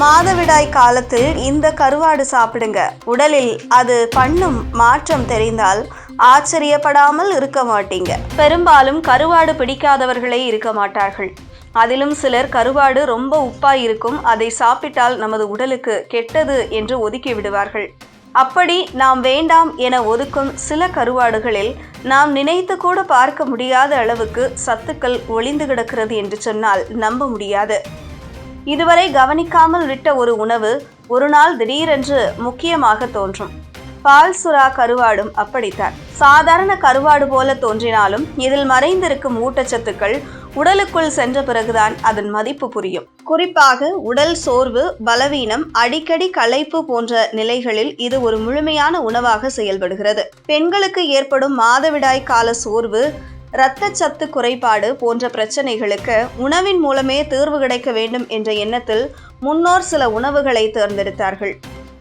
மாதவிடாய் காலத்தில் இந்த கருவாடு சாப்பிடுங்க. உடலில் அது பண்ணும் மாற்றம் தெரிந்தால் ஆச்சரியப்படாமல் இருக்க மாட்டீங்க. பெரும்பாலும் கருவாடு பிடிக்காதவர்களே இருக்க மாட்டார்கள். அதிலும் சிலர் கருவாடு ரொம்ப உப்பா இருக்கும் அதை சாப்பிட்டால் நமது உடலுக்கு கெட்டது என்று ஒதுக்கி விடுவார்கள். அப்படி நாம் வேண்டாம் என ஒதுக்கும் சில கருவாடுகளில் நாம் நினைத்து கூட பார்க்க முடியாத அளவுக்கு சத்துக்கள் ஒளிந்து கிடக்கிறது என்று சொன்னால் நம்ப முடியாது. இதுவரை கவனிக்காமல் விட்ட ஒரு உணவு ஒரு நாள் திடீரென்று முக்கியமாக தோன்றும். பால் சுறா கருவாடும் அப்படித்தான். சாதாரண கருவாடு போல தோன்றினாலும் இதில் மறைந்திருக்கும் ஊட்டச்சத்துக்கள் உடலுக்குள் சென்ற பிறகுதான் அதன் மதிப்பு புரியும். குறிப்பாக உடல் சோர்வு பலவீனம் அடிக்கடி களைப்பு போன்ற நிலைகளில் இது ஒரு முழுமையான உணவாக செயல்படுகிறது. பெண்களுக்கு ஏற்படும் மாதவிடாய் கால சோர்வு இரத்தச்சத்து குறைபாடு போன்ற பிரச்சனைகளுக்கு உணவின் மூலமே தீர்வு கிடைக்க வேண்டும் என்ற எண்ணத்தில் முன்னோர் சில உணவுகளை தேர்ந்தெடுத்தார்கள்.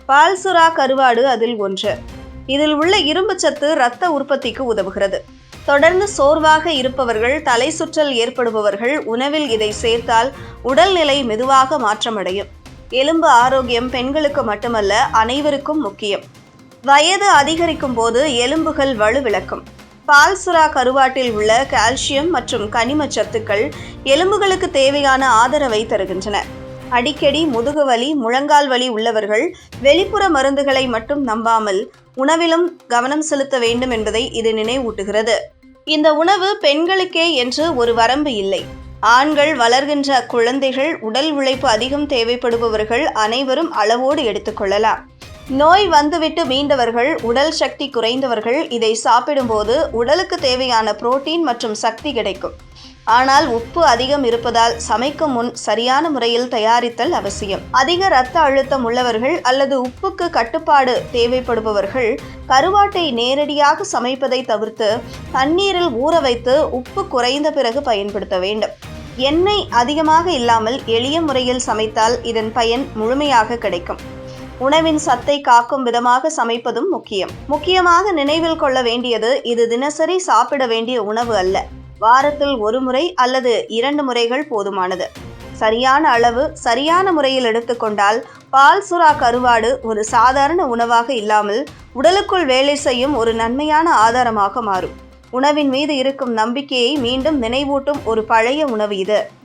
பால் சுறா கருவாடு அதில் ஒன்று. இதில் உள்ள இரும்புச்சத்து இரத்த உற்பத்திக்கு உதவுகிறது. தொடர்ந்து சோர்வாக இருப்பவர்கள் தலை சுற்றல் ஏற்படுபவர்கள் உணவில் இதை சேர்த்தால் உடல்நிலை மெதுவாக மாற்றமடையும். எலும்பு ஆரோக்கியம் பெண்களுக்கு மட்டுமல்ல அனைவருக்கும் முக்கியம். வயது அதிகரிக்கும் போது எலும்புகள் வலுவிளக்கும் பால் சுறா கருவாட்டில் உள்ள கால்சியம் மற்றும் கனிம சத்துக்கள் எலும்புகளுக்கு தேவையான ஆதரவை தருகின்றன. அடிக்கடி முதுகுவலி முழங்கால் வலி உள்ளவர்கள் வெளிப்புற மருந்துகளை மட்டும் நம்பாமல் உணவிலும் கவனம் செலுத்த வேண்டும் என்பதை இது நினைவூட்டுகிறது. இந்த உணவு பெண்களுக்கே என்று ஒரு வரம்பு இல்லை. ஆண்கள் வளர்கின்ற குழந்தைகள் உடல் உழைப்பு அதிகம் தேவைப்படுபவர்கள் அனைவரும் அளவோடு எடுத்துக்கொள்ளலாம் நோய் வந்துவிட்டு மீண்டவர்கள் உடல் சக்தி குறைந்தவர்கள் இதை சாப்பிடும்போது உடலுக்கு தேவையான புரோட்டீன் மற்றும் சக்தி கிடைக்கும். ஆனால் உப்பு அதிகம் இருப்பதால் சமைக்கும் முன் சரியான முறையில் தயாரித்தல் அவசியம். அதிக இரத்த அழுத்தம் உள்ளவர்கள் அல்லது உப்புக்கு கட்டுப்பாடு தேவைப்படுபவர்கள் கருவாட்டை நேரடியாக சமைப்பதை தவிர்த்து தண்ணீரில் ஊற வைத்து உப்பு குறைந்த பிறகு பயன்படுத்த வேண்டும். எண்ணெய் அதிகமாக இல்லாமல் எளிய முறையில் சமைத்தால் இதன் பயன் முழுமையாக கிடைக்கும். உணவின் சத்தை காக்கும் விதமாக சமைப்பதும் முக்கியம். முக்கியமாக நினைவில் கொள்ள வேண்டியது இது தினசரி சாப்பிட வேண்டிய உணவு அல்ல. வாரத்தில் ஒரு முறை அல்லது இரண்டு முறைகள் போதுமானது. சரியான அளவு சரியான முறையில் எடுத்துக்கொண்டால் பால் சுறா கருவாடு ஒரு சாதாரண உணவாக இல்லாமல் உடலுக்குள் வேலை செய்யும் ஒரு நன்மையான ஆதாரமாக மாறும். உணவின் மீது இருக்கும் நம்பிக்கையை மீண்டும் நினைவூட்டும் ஒரு பழைய உணவு இது.